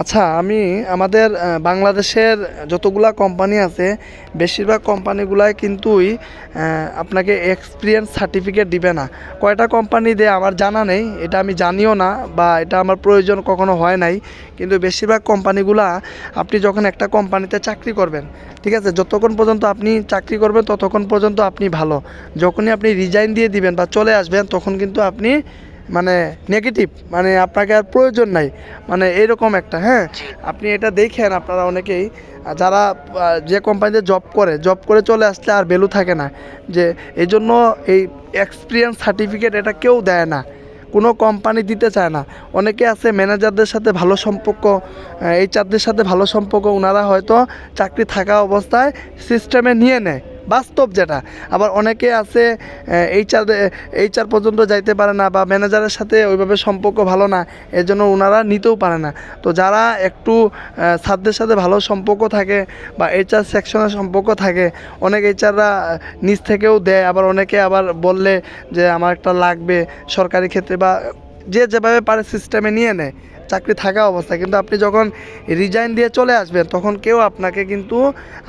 আচ্ছা আমি আমাদের বাংলাদেশের যতগুলা কোম্পানি আছে, বেশিরভাগ কোম্পানিগুলাই কিন্তুই আপনাকে এক্সপিরিয়েন্স সার্টিফিকেট দিবে না। কয়টা কোম্পানি দেয় আমার জানা নেই, এটা আমি জানিও না বা এটা আমার প্রয়োজন কখনো হয় নাই, কিন্তু বেশিরভাগ কোম্পানিগুলা আপনি যখন একটা কোম্পানিতে চাকরি করবেন, ঠিক আছে, যতক্ষণ পর্যন্ত আপনি চাকরি করবেন, ততক্ষণ পর্যন্ত আপনি ভালো। যখনই আপনি রিজাইন দিয়ে দিবেন বা চলে আসবেন, তখন কিন্তু আপনি মানে নেগেটিভ মানে আপনাকে আর প্রয়োজন নাই। মানে এরকম একটা হ্যাঁ? আপনি এটা দেখেন আপনারা অনেকেই যারা যে কোম্পানিতে জব করে জব করে চলে আসলে আর ভ্যালু থাকে না। যে এই জন্য এই এক্সপিরিয়েন্স সার্টিফিকেট এটা কেউ দেয় না। কোনো কোম্পানি দিতে চায় না। অনেকে আছে ম্যানেজারদের সাথে ভালো সম্পর্ক এইচআরদের সাথে ভালো সম্পর্ক ওনারা হয়তো চাকরি থাকা অবস্থায় সিস্টেমে নিয়ে নেয়। বাস্তব যেটা। আবার অনেকে আছে এইচআর এইচআর পর্যন্ত যাইতে পারে না বা ম্যানেজারের সাথে ওইভাবে সম্পর্ক ভালো না এর জন্য ওনারা নিতেও পারে না। তো যারা একটু ছাত্রদের সাথে ভালো সম্পর্ক থাকে বা এইচআর সেকশনের সম্পর্ক থাকে, অনেক এইচআররা নিজ থেকেও দেয়। আবার অনেকে আবার বললে যে, আমার একটা লাগবে সরকারি ক্ষেত্রে বা যে যেভাবে পারে সিস্টেমে নিয়ে নেয়, চাকরি থাকা অবস্থায়। কিন্তু আপনি যখন রিজাইন দিয়ে চলে আসবেন, তখন কেউ আপনাকে কিন্তু,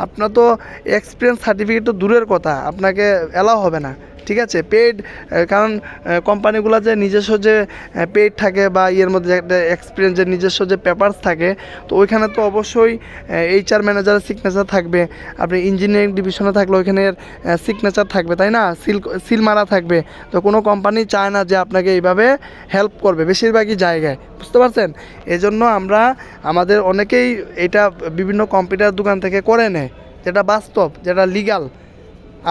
আপনার তো এক্সপিরিয়েন্স সার্টিফিকেট তো দূরের কথা, আপনাকে অ্যালাও হবে না। ঠিক আছে? পেড কারণ কোম্পানিগুলো যে নিজস্ব যে পেড থাকে বা ইয়ের মধ্যে একটা এক্সপিরিয়েন্স যে নিজস্ব যে পেপারস থাকে, তো ওইখানে তো অবশ্যই এইচআর ম্যানেজারের সিগনেচার থাকবে। আপনি ইঞ্জিনিয়ারিং ডিভিশনে থাকলে ওইখানের সিগনেচার থাকবে, তাই না? সিল সিল মারা থাকবে। তো কোনো কোম্পানি চায় না যে আপনাকে এইভাবে হেল্প করবে, বেশিরভাগই জায়গায়। বুঝতে পারছেন? এজন্য আমরা, আমাদের অনেকেই এটা বিভিন্ন কম্পিউটার দোকান থেকে করে নেয়, যেটা বাস্তব, যেটা লিগাল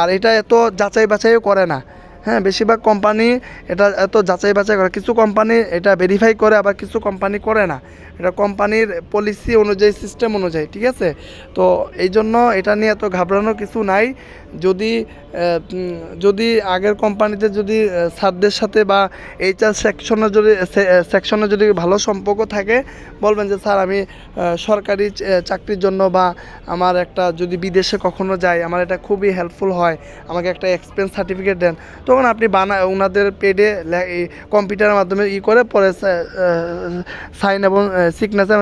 আর এটা এত যাচাই বাছাইও করে না। হ্যাঁ বেশিরভাগ কোম্পানি এটা এত যাচাই বাছাই করে। কিছু কোম্পানি এটা ভেরিফাই করে, আবার কিছু কোম্পানি করে না। এটা কোম্পানির পলিসি অনুযায়ী সিস্টেম অনুযায়ী, ঠিক আছে? তো এই জন্য এটা নিয়ে এত ঘাবড়ানোর কিছু নাই। যদি যদি আগের কোম্পানিতে যদি স্যারদের সাথে বা এইচআর সেকশনে যদি সেকশনে যদি ভালো সম্পর্ক থাকে, বলবেন যে, স্যার, আমি সরকারি চাকরির জন্য বা আমার একটা যদি বিদেশে কখনো যাই, আমার এটা খুবই হেল্পফুল হয়, আমাকে একটা এক্সপিরিয়েন্স সার্টিফিকেট দেন। তখন আপনি বানা ওনাদের পেডে কম্পিউটারের মাধ্যমে ই করে পরে সাইন এবং সিগনেচার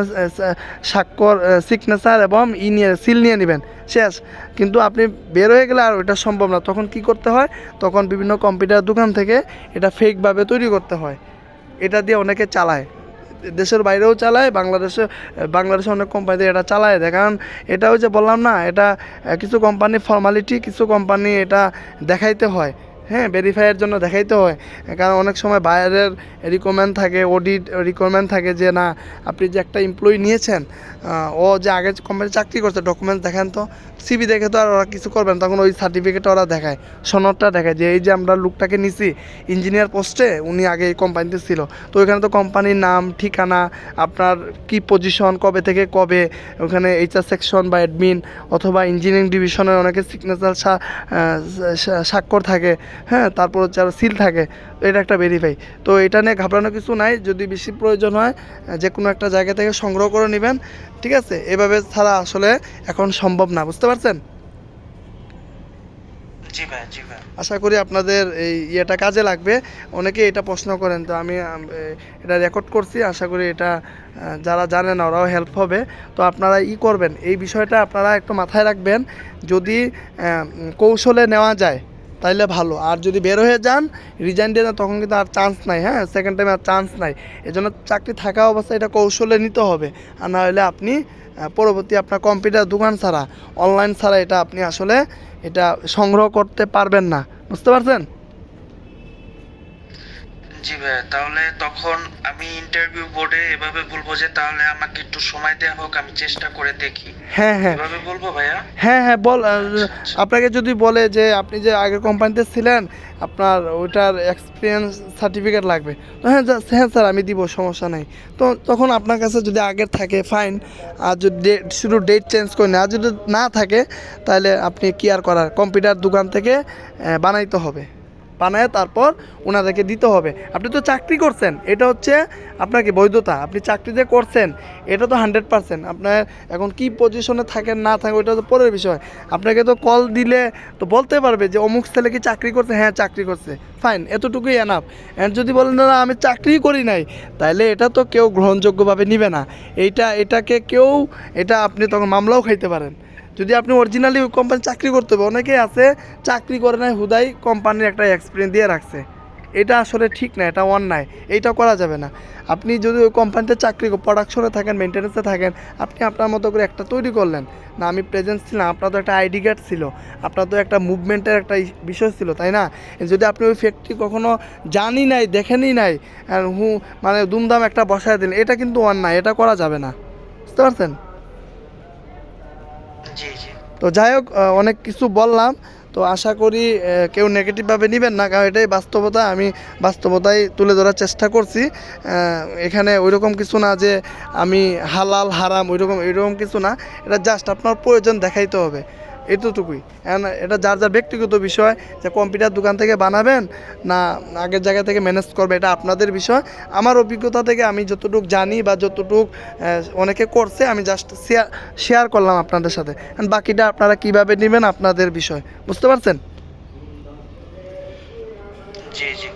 স্বাক্ষর সিগনেচার এবং ই নিয়ে সিল নিয়ে নেবেন। শেষ। কিন্তু আপনি বের হয়ে গেলে আর ওইটা সম্ভব না। তখন কি করতে হয়? তখন বিভিন্ন কম্পিউটার দোকান থেকে এটা ফেকভাবে তৈরি করতে হয়। এটা দিয়ে অনেকে চালায়। দেশের বাইরেও চালায়, বাংলাদেশে বাংলাদেশে অনেক কোম্পানিতে এটা চালায়। দেয় কারণ এটাও যে বললাম না, এটা কিছু কোম্পানি ফর্মালিটি কিছু কোম্পানি এটা দেখাইতে হয়। হ্যাঁ ভেরিফাইয়ের জন্য দেখাইতে হয়। কারণ অনেক সময় বাইরের রিকোয়ারমেন্ট থাকে অডিট রিকোয়ারমেন্ট থাকে যে, না, আপনি যে একটা এমপ্লয়ি নিয়েছেন ও যে আগে কোম্পানি চাকরি করছে ডকুমেন্টস দেখান তো। সিবি দেখে তো আর ওরা কিছু করবে না, তখন ওই সার্টিফিকেট ওরা দেখায়, সনদটা দেখায় যে এই যে আমরা লোকটাকে নিছি ইঞ্জিনিয়ার পোস্টে উনি আগে এই কোম্পানিতে ছিল। তো ওইখানে তো কোম্পানির নাম, ঠিকানা, আপনার কি পজিশন কবে থেকে কবে, ওখানে এইচআর সেকশন বা অ্যাডমিন অথবা ইঞ্জিনিয়ারিং ডিভিশনের অনেকে সিগনেচার স্বাক্ষর থাকে হ্যাঁ তারপর হচ্ছে আরও সিল থাকে, এটা একটা ভেরিফাই তো এটা নিয়ে ঘাবড়ানোর কিছু নাই, যদি বেশি প্রয়োজন হয় যে কোনো একটা জায়গা থেকে সংগ্রহ করে নেবেন, ঠিক আছে? এভাবে ছাড়া আসলে এখন সম্ভব না, বুঝতে পারছেন? আশা করি আপনাদের এই ইয়েটা কাজে লাগবে। অনেকে এটা প্রশ্ন করেন তো আমি এটা রেকর্ড করছি। আশা করি এটা যারা জানেন ওরাও হেল্প হবে। তো আপনারা ই করবেন। এই বিষয়টা আপনারা একটু মাথায় রাখবেন। যদি কৌশলে নেওয়া যায় তাইলে ভালো। আর যদি বের হয়ে যান রিজাইন দিয়ে তখন কিন্তু আর চান্স নাই হ্যাঁ? সেকেন্ড টাইমে আর চান্স নাই। এজন্য চাকরি থাকা অবস্থায় এটা কৌশলে নিতে হবে। আর না হলে আপনি পরবর্তী আপনার কম্পিউটার দোকান ছাড়া অনলাইন ছাড়া এটা আপনি আসলে এটা সংগ্রহ করতে পারবেন না। বুঝতে পারছেন? জি ভাইয়া তাহলে তখন আমি ইন্টারভিউ বোর্ডে এভাবে বলব যে তাহলে আমাকে একটু সময় দেওয়া হোক আমি চেষ্টা করে দেখি। হ্যাঁ হ্যাঁ। এভাবে বলব ভাইয়া? হ্যাঁ হ্যাঁ বল আহ, আপনাকে যদি বলে যে আপনি যে আগের কোম্পানিতে ছিলেন আপনার ওইটার এক্সপিরিয়েন্স সার্টিফিকেট লাগবে। তো হ্যাঁ হ্যাঁ স্যার আমি দিব সমস্যা নেই। তো তখন আপনার কাছে যদি আগের থাকে ফাইন আর যদি ডেট শুধু ডেট চেঞ্জ করে না আর যদি না থাকে তাহলে আপনি কি আর করার? কম্পিউটার দোকান থেকে বানাইতে হবে। বানায় তারপর ওনাদেরকে দিতে হবে। আপনি তো চাকরি করছেন, এটা হচ্ছে আপনাকে বৈধতা। আপনি চাকরি যে করছেন, এটা তো হান্ড্রেড পার্সেন্ট আপনার এখন কি পজিশনে থাকেন, না থাকেন, ওইটা তো পরের বিষয়। আপনাকে তো কল দিলে তো বলতে পারবে যে, অমুক ছেলে কি চাকরি করছে? হ্যাঁ চাকরি করছে। ফাইন এতটুকুই এনাফ অ্যান্ড যদি বলেন, না আমি চাকরি করি নাই তাহলে এটা তো কেউ গ্রহণযোগ্যভাবে নিবে না। এইটা, এটাকে কেউ, এটা আপনি তখন মামলাও খাইতে পারেন। যদি আপনি অরিজিনালি ওই কোম্পানি চাকরি করতে হবে, অনেকেই আছে চাকরি করে নাই, হুদাই কোম্পানির একটা এক্সপিরিয়েন্স দিয়ে রাখছে। এটা আসলে ঠিক না, এটা অন্যায়, এইটা করা যাবে না। আপনি যদি ওই কোম্পানিতে চাকরি প্রোডাকশনে থাকেন মেনটেন্যান্সে থাকেন, আপনি আপনার মতো করে একটা তৈরি করলেন। না, আমি প্রেজেন্স ছিলাম, আপনার তো একটা আইডি কার্ড ছিল, আপনার তো একটা মুভমেন্টের একটা বিষয় ছিল, তাই না? যদি আপনি ওই ফ্যাক্টরি কখনো জানি নাই, দেখেনি নাই হু মানে দুমদাম একটা বসায় দিলেন, এটা কিন্তু অন্যায়, এটা করা যাবে না। বুঝতে পারছেন? তো যাই হোক অনেক কিছু বললাম। তো আশা করি কেউ নেগেটিভভাবে নেবেন না, কারণ এটাই বাস্তবতা। আমি বাস্তবতাই তুলে ধরার চেষ্টা করছি। এখানে ওই রকম কিছু না যে আমি হালাল, হারাম, ওইরকম এরকম কিছু না। এটা জাস্ট আপনার প্রয়োজন দেখাইতে হবে। এতটুকুই। এটা যার যার ব্যক্তিগত বিষয় যে কম্পিউটার দোকান থেকে বানাবেন না আগের জায়গা থেকে ম্যানেজ করবে, এটা আপনাদের বিষয়। আমার অভিজ্ঞতা থেকে আমি যতটুকু জানি বা যতটুকু অনেকে করছে, আমি জাস্ট শেয়ার শেয়ার করলাম আপনাদের সাথে। বাকিটা আপনারা কীভাবে নেবেন আপনাদের বিষয়, বুঝতে পারছেন? জি জি।